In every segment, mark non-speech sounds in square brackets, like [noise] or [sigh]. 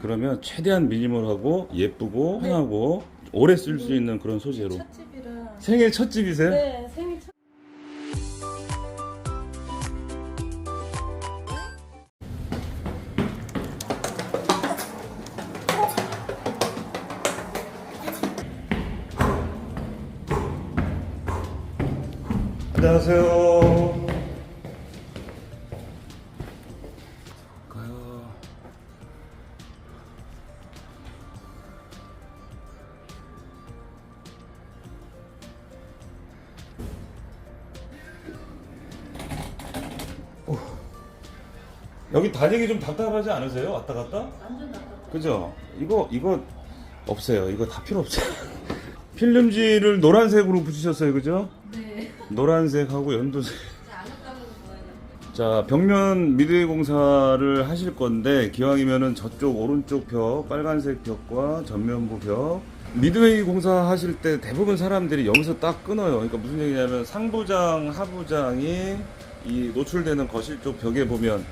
그러면 최대한 미니멀하고 예쁘고 편하고 오래 쓸 수 있는 그런 소재로 첫 집이라. 생애 첫 집이세요? 네, 여기 다니기 좀 답답하지 않으세요? 왔다 갔다? 완전. 그죠? 이거 이거 없어요. 이거 다 필요 없어요. [laughs] 필름지를 노란색으로 붙이셨어요, 그죠? 네. 노란색하고 연두색. 이제 안 했다고 좋아해요. 자, 벽면 미드웨이 공사를 하실 건데 기왕이면은 저쪽 오른쪽 벽, 빨간색 벽과 전면부 벽 미드웨이 공사 하실 때 대부분 사람들이 여기서 딱 끊어요. 그러니까 무슨 얘기냐면 상부장, 하부장이 이 노출되는 거실 쪽 벽에 보면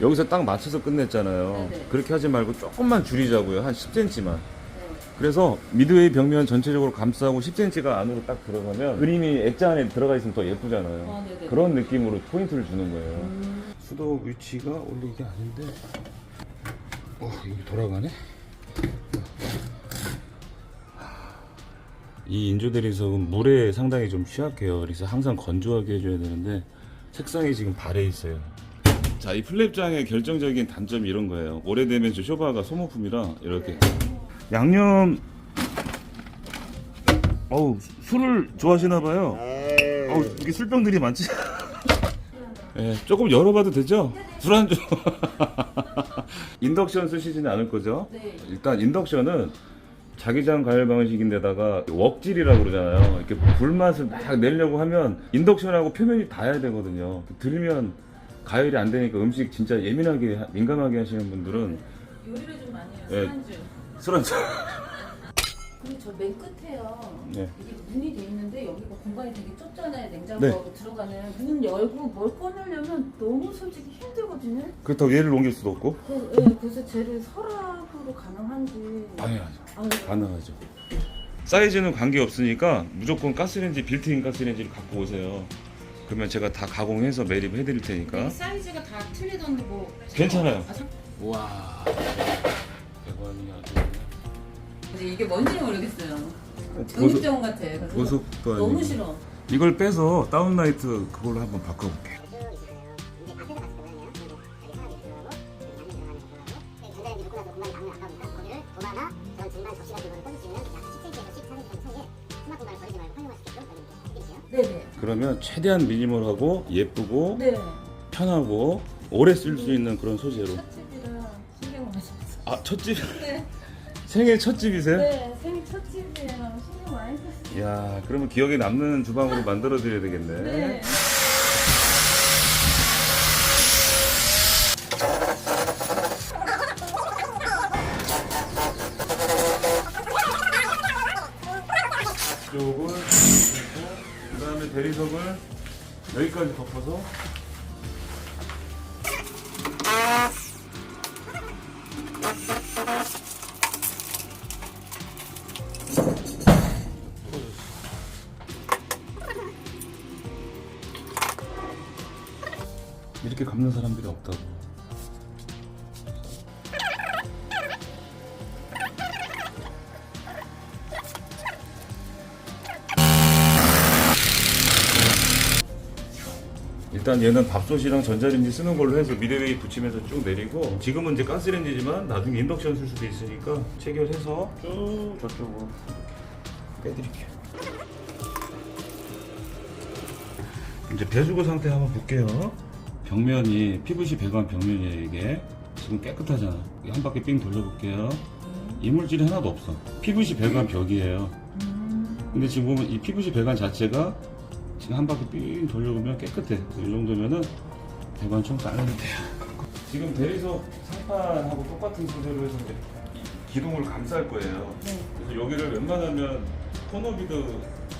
여기서 딱 맞춰서 끝냈잖아요. 네네. 그렇게 하지 말고 조금만 줄이자고요. 한 10cm만. 네. 그래서 미드웨이 벽면 전체적으로 감싸고 10cm가 안으로 딱 들어가면 그림이 액자 안에 들어가 있으면 더 예쁘잖아요. 아, 네네. 그런 느낌으로 포인트를 주는 거예요. 음. 수도 위치가 원래 이게 아닌데 어 여기 돌아가네 이 인조 대리석은 물에 상당히 좀 취약해요 그래서 항상 건조하게 해줘야 되는데 색상이 지금 발해 있어요 자 이 플랩장의 결정적인 단점이 이런 거예요 오래되면 저 쇼바가 소모품이라 이렇게 양념 어우 수- 술을 좋아하시나 봐요 어우 이게 술병들이 많지 예, 조금 열어봐도 되죠? 술안주. [laughs] 인덕션 쓰시지는 않을 거죠? 네. 일단 인덕션은 자기장 가열 방식인데다가 웍질이라고 그러잖아요. 이렇게 불맛을 막 내려고 하면 인덕션하고 표면이 닿아야 되거든요. 들면 가열이 안 되니까 음식 진짜 예민하게 하- 민감하게 하시는 분들은 요리를 좀 많이 해요. 네. 술안주. 술안주. 근데 저 맨 끝에요. 네. 이게 문이 돼 있는데 여기가 공간이 되게 좁잖아요. 네. 냉장고하고 들어가는 문 열고 뭘 꺼내려면 너무 솔직히 힘들거든요. 그렇다고 얘를 옮길 수도 없고 그래서, 예, 그래서 쟤를 서랍으로 가능한지. 당연하죠. 아, 네. 가능하죠. 사이즈는 관계 없으니까 무조건 가스레인지 빌트인 가스레인지를 갖고 오세요. 그러면 제가 다 가공해서 매립 해 드릴 테니까. 이 사이즈가 다 틀리던데 뭐. 괜찮아요. 아, 참- 와. 대관이 아주 근데 이게 뭔지 모르겠어요. 독립병원 같아. 그래서 너무. 싫어. 이걸 빼서 다운라이트 그걸로 한번 바꿔볼게요. 그러면 최대한 미니멀하고 예쁘고 네. 편하고 오래 쓸 수 있는 그런 소재로. 첫 집이라 신경 많이 썼어요. 아, 첫 집? [laughs] 네. 생애 첫 집이세요? 네, 생일 첫 집이에요. 신경 많이 썼어요. 이야, 그러면 기억에 남는 주방으로 만들어 드려야 되겠네. 네. 여기까지 덮어서 이렇게 감는 사람들이 없다고. 일단 얘는 밥솥이랑 전자레인지 쓰는 걸로 해서 미드웨이 붙이면서 쭉 내리고 지금은 이제 가스레인지지만 나중에 인덕션 쓸 수도 있으니까 체결해서 쭉 저쪽으로 빼드릴게요. 이제 배수구 상태 한번 볼게요. 벽면이 PVC 배관 벽면이에요 이게 지금 깨끗하잖아. 이한 바퀴 삥 돌려볼게요. 이물질이 하나도 없어. PVC 배관 벽이에요. 근데 지금 보면 이 PVC 배관 자체가 지금 한 바퀴 삥 돌려보면 깨끗해. 이 정도면은 배관 총 깔면 돼요. 지금 대리석 상판하고 똑같은 소재로 해서 이제 이 기둥을 감쌀 거예요. 네. 그래서 여기를 웬만하면 코너비드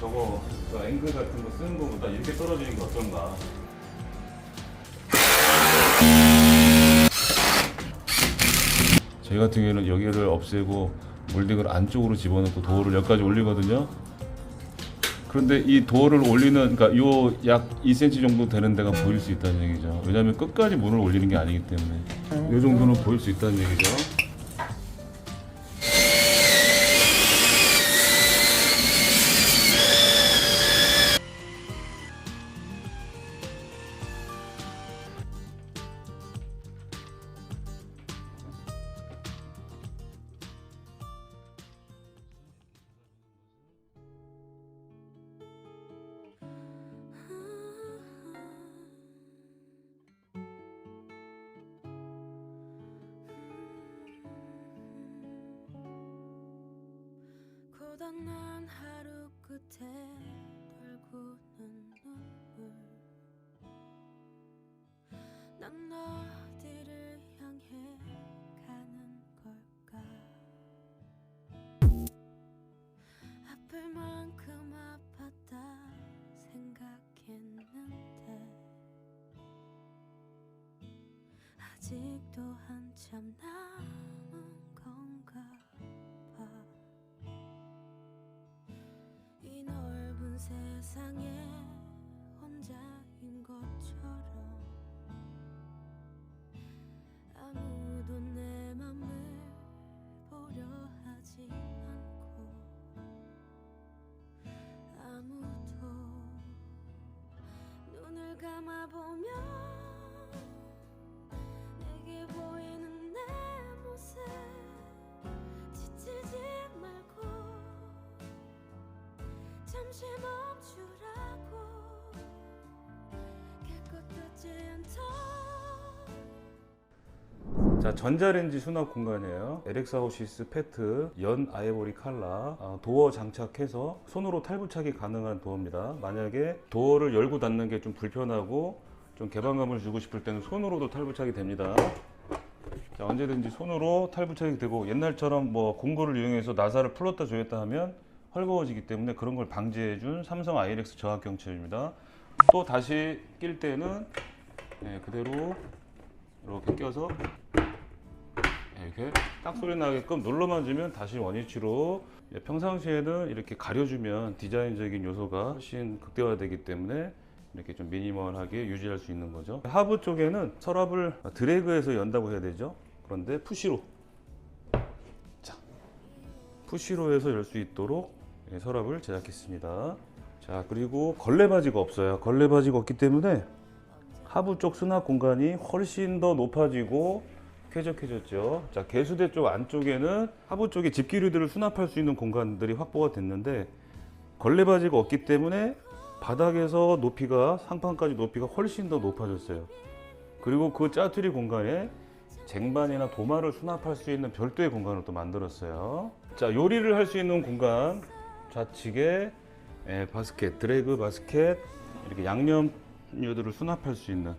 저거 저 앵글 같은 거 쓰는 것보다 이렇게 떨어지는 게 어떤가. 저희 같은 경우에는 여기를 없애고 몰딩을 안쪽으로 집어넣고 도어를 여기까지 올리거든요. 그런데 이 도어를 올리는 그러니까 요 약 2cm 정도 되는 데가 보일 수 있다는 얘기죠. 왜냐하면 끝까지 문을 올리는 게 아니기 때문에 요 정도는 보일 수 있다는 얘기죠. 고단한 하루 끝에 돌고는 눈물. 난 어디를 향해 가는 걸까? 아플 만큼 아팠다 생각했는데. 아직도 한참 남 세상에 혼자인 것처럼 아무도 내 맘을 보려 하지 않고 아무도 눈을 감아보면 잠시 멈추라고 자 전자레인지 수납 공간이에요. 에렉사우시스 페트 연 아이보리 칼라 아, 도어 장착해서 손으로 탈부착이 가능한 도어입니다. 만약에 도어를 열고 닫는 게 좀 불편하고 좀 개방감을 주고 싶을 때는 손으로도 탈부착이 됩니다. 자, 언제든지 손으로 탈부착이 되고 옛날처럼 뭐 공구를 이용해서 나사를 풀었다 조였다 하면 헐거워지기 때문에 그런 걸 방지해준 삼성 아이렉스 저압 경첩입니다. 또 다시 낄 때는 네, 그대로 이렇게 껴서 이렇게 딱 소리 나게끔 눌러만 주면 다시 원위치로 예, 평상시에는 이렇게 가려주면 디자인적인 요소가 훨씬 극대화되기 때문에 이렇게 좀 미니멀하게 유지할 수 있는 거죠. 하부 쪽에는 서랍을 드래그해서 연다고 해야 되죠. 그런데 푸시로 자 푸시로 해서 열 수 있도록 예, 서랍을 제작했습니다. 자 그리고 걸레 바지가 없어요. 걸레 바지가 없기 때문에 하부 쪽 수납 공간이 훨씬 더 높아지고 쾌적해졌죠. 자, 개수대 쪽 안쪽에는 하부 쪽에 집기류들을 수납할 수 있는 공간들이 확보가 됐는데 걸레 바지가 없기 때문에 바닥에서 높이가 상판까지 높이가 훨씬 더 높아졌어요. 그리고 그 짜투리 공간에 쟁반이나 도마를 수납할 수 있는 별도의 공간을 또 만들었어요. 자, 요리를 할 수 있는 공간 좌측에 예, 바스켓, 드래그 바스켓 이렇게 양념류들을 수납할 수 있는.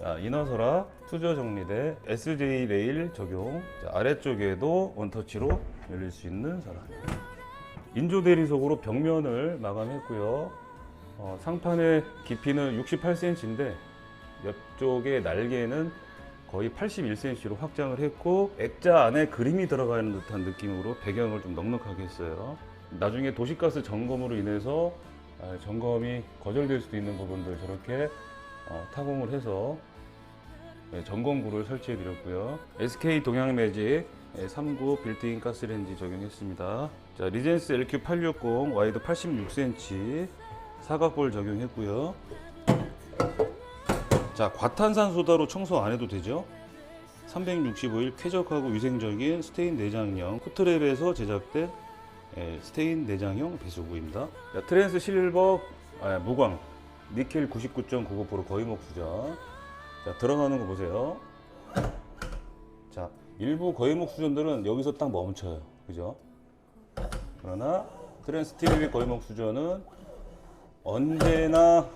자, 인화서랍 수저 정리대 SJ 레일 적용. 자, 아래쪽에도 원터치로 열릴 수 있는 서랍 인조 대리석으로 벽면을 마감했고요. 어, 상판의 깊이는 68cm인데 옆쪽의 날개는 거의 81cm로 확장을 했고 액자 안에 그림이 들어가는 듯한 느낌으로 배경을 좀 넉넉하게 했어요 나중에 도시가스 점검으로 인해서 아, 점검이 거절될 수도 있는 부분들 저렇게 어, 타공을 해서 네, 점검구를 설치해 드렸고요. SK 동양매직 39 빌트인 가스레인지 적용했습니다. 자, 리젠스 LQ860 와이드 86cm 사각볼 적용했고요. 자, 과탄산 소다로 청소 안 해도 되죠? 365일 쾌적하고 위생적인 스테인 내장형 코트랩에서 제작된 예, 스테인 내장형 배수구입니다. 자, 트랜스 실버 아, 무광 니켈 99.99% 거의 목수전. 자 들어가는 거 보세요. 자 일부 거의 목 수전들은 여기서 딱 멈춰요. 그죠? 그러나 트랜스 TV 거의 목 수전은 언제나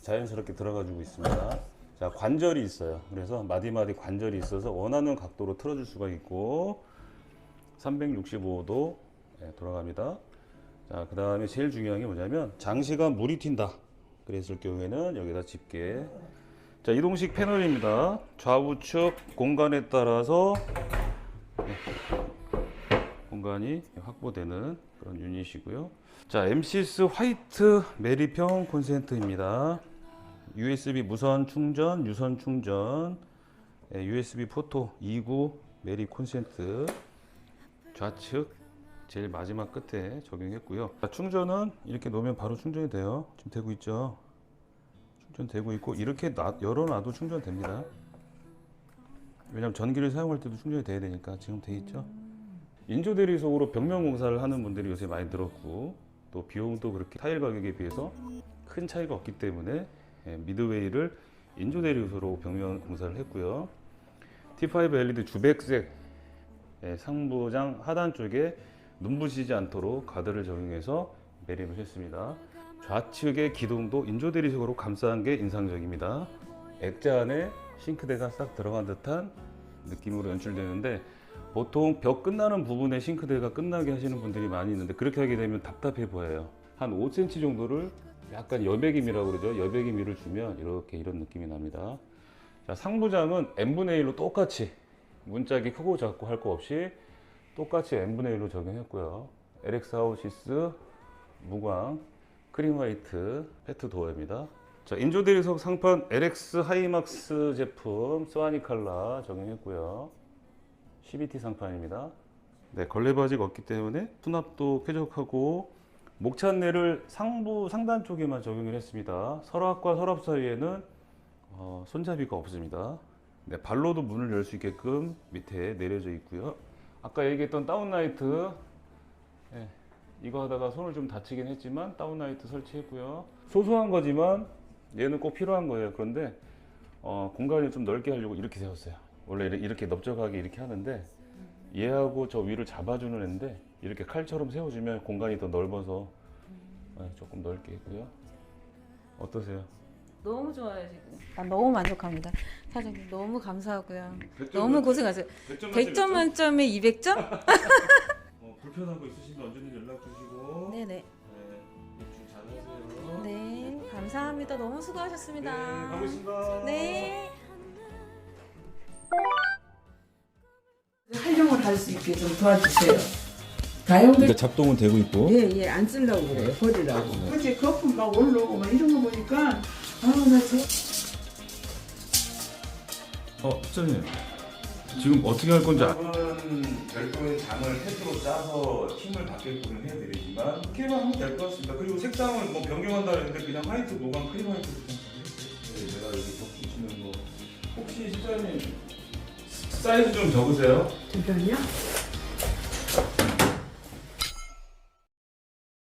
자연스럽게 들어가지고 있습니다. 자 관절이 있어요. 그래서 마디마디 관절이 있어서 원하는 각도로 틀어줄 수가 있고 365도 예, 돌아갑니다. 자, 그 다음에 제일 중요한 게 뭐냐면 장시간 물이 튄다. 그랬을 경우에는 여기다 집게. 자, 이동식 패널입니다. 좌우측 공간에 따라서 공간이 확보되는 그런 유닛이고요. 자, MCS 화이트 메리평 콘센트입니다. USB 무선 충전, 유선 충전, 예, USB 포토 2구 메리 콘센트 좌측 제일 마지막 끝에 적용했고요. 자, 충전은 이렇게 놓으면 바로 충전이 돼요. 지금 되고 있죠. 충전되고 있고 이렇게 놔- 열어놔도 충전됩니다. 왜냐면 전기를 사용할 때도 충전이 돼야 되니까 지금 돼 있죠. 인조 대리석으로 벽면 공사를 하는 분들이 요새 많이 늘었고 또 비용도 그렇게 타일 가격에 비해서 큰 차이가 없기 때문에 예, 미드웨이를 인조 대리석으로 벽면 공사를 했고요. T5 LED 주백색 예, 상부장 하단 쪽에 눈부시지 않도록 가드를 적용해서 매립을 했습니다. 좌측의 기둥도 인조 대리석으로 감싸는 게 인상적입니다. 액자 안에 싱크대가 싹 들어간 듯한 느낌으로 연출되는데 보통 벽 끝나는 부분에 싱크대가 끝나게 하시는 분들이 많이 있는데 그렇게 하게 되면 답답해 보여요. 한 5cm 정도를 약간 여백임이라고 그러죠. 여백임위를 주면 이렇게 이런 느낌이 납니다. 자, 상부장은 n분의 1로 똑같이 문짝이 크고 작고 할 거 없이 똑같이 n분의 1로 적용했고요. LX 하우시스 무광 크림 화이트 페트 도어입니다. 자, 인조 대리석 상판 LX 하이막스 제품 스와니 칼라 적용했고요. CBT 상판입니다. 네, 걸레바지가 없기 때문에 수납도 쾌적하고 목찬내를 상부 상단 쪽에만 적용을 했습니다. 서랍과 서랍 사이에는 어, 손잡이가 없습니다. 네, 발로도 문을 열 수 있게끔 밑에 내려져 있고요. 아까 얘기했던 다운라이트 네, 이거 하다가 손을 좀 다치긴 했지만 다운라이트 설치했고요. 소소한 거지만 얘는 꼭 필요한 거예요. 그런데 어, 공간을 좀 넓게 하려고 이렇게 세웠어요. 원래 이렇게- 넓적하게 이렇게 하는데 얘하고 저 위를 잡아주는 애인데 이렇게 칼처럼 세워주면 공간이 더 넓어서 네, 조금 넓게 했고요. 어떠세요? 너무 좋아요 지금. 난 너무 만족합니다. 사장님 너무 감사하고요. 100점 너무 만점- 고생하세요. 100점 100점 만점에 200점? [laughs] 어, 불편한 거 있으시면 언제든 연락 주시고 네네. 네, 입주 잘하세요. 네, 감사합니다. 너무 수고하셨습니다. 네, 가보겠습니다. 네. 활용을 할 수 있게 좀 도와주세요. 다용도 작동은 되고 있고. 예예 안 쓰려고 그래 버리라고. 그치 거품 막 올라오고 막 이런 거 보니까 아나 저. 어, 부장님. 지금 어떻게 할 건지 아... 별도의 장을 헤드로 짜서 힘을 받게끔 해드리지만 그렇게만 하면 될 것 같습니다. 그리고 색상을 뭐 변경한다 했는데 그냥 화이트, 노광, 크림 화이트 네, 내가 여기 덮으시는 거 혹시 실장님 사이즈 좀 적으세요? 잠깐요.